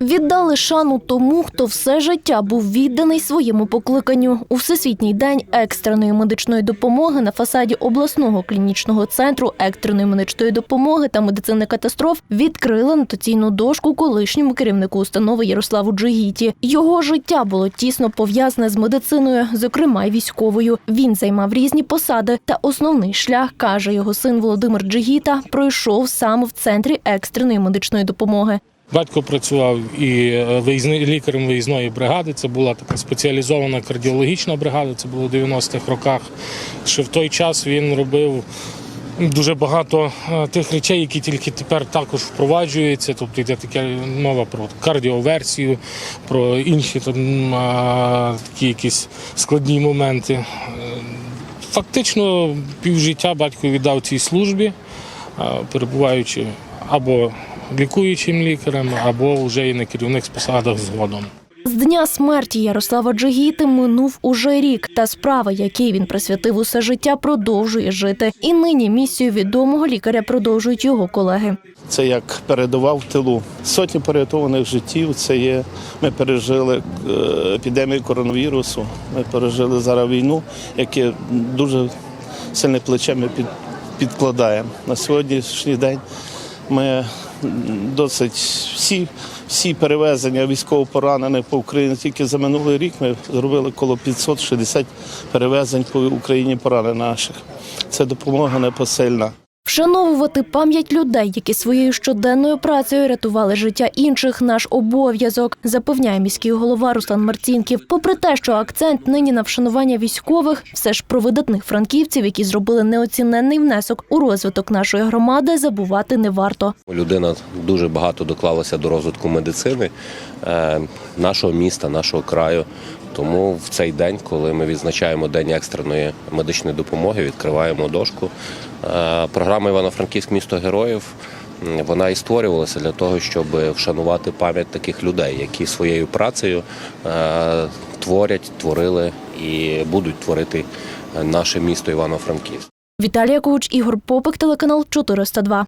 Віддали шану тому, хто все життя був відданий своєму покликанню. У всесвітній день екстреної медичної допомоги на фасаді обласного клінічного центру екстреної медичної допомоги та медицини катастроф відкрили нотаційну дошку колишньому керівнику установи Ярославу Джигіті. Його життя було тісно пов'язане з медициною, зокрема й військовою. Він займав різні посади, та основний шлях каже його син Володимир Джигіта, пройшов саме в центрі екстреної медичної допомоги. Батько працював і е, лікарем виїзної бригади. Це була така спеціалізована кардіологічна бригада. Це було в 90-х роках. Ще в той час він робив дуже багато е, тих речей, які тільки тепер також впроваджуються. Тобто йде така мова про кардіоверсію, про інші там, такі якісь складні моменти. Е, Фактично, півжиття батько віддав цій службі, е, перебуваючи або лікуючим лікарем, або вже і на керівних посадах згодом. З дня смерті Ярослава Джигіти минув уже рік, та справа, якій він присвятив усе життя, продовжує жити. І нині місію відомого лікаря продовжують його колеги. Це як передував в тилу. Сотні порятованих життів. Це є. Ми пережили е, епідемію коронавірусу. Ми пережили зараз війну, яке дуже сильне плече ми підкладаємо. На сьогоднішній день ми досить всі, всі перевезення військовопоранених по Україні. Тільки за минулий рік ми зробили коло 560 перевезень по Україні поранених наших. Це допомога непосильна. Вшановувати пам'ять людей, які своєю щоденною працею рятували життя інших, наш обов'язок, запевняє міський голова Руслан Марцінків. Попри те, що акцент нині на вшанування військових, все ж про видатних франківців, які зробили неоціненний внесок у розвиток нашої громади, забувати не варто. Людина дуже багато доклалася до розвитку медицини е, нашого міста, нашого краю. Тому в цей день, коли ми відзначаємо День екстреної медичної допомоги, відкриваємо дошку. Е, Програма Івано-Франківськ місто героїв. Вона і створювалася для того, щоб вшанувати пам'ять таких людей, які своєю працею е, творять, творили і будуть творити наше місто Івано-Франківськ. Віталія Куч, Ігор Попик, телеканал 402.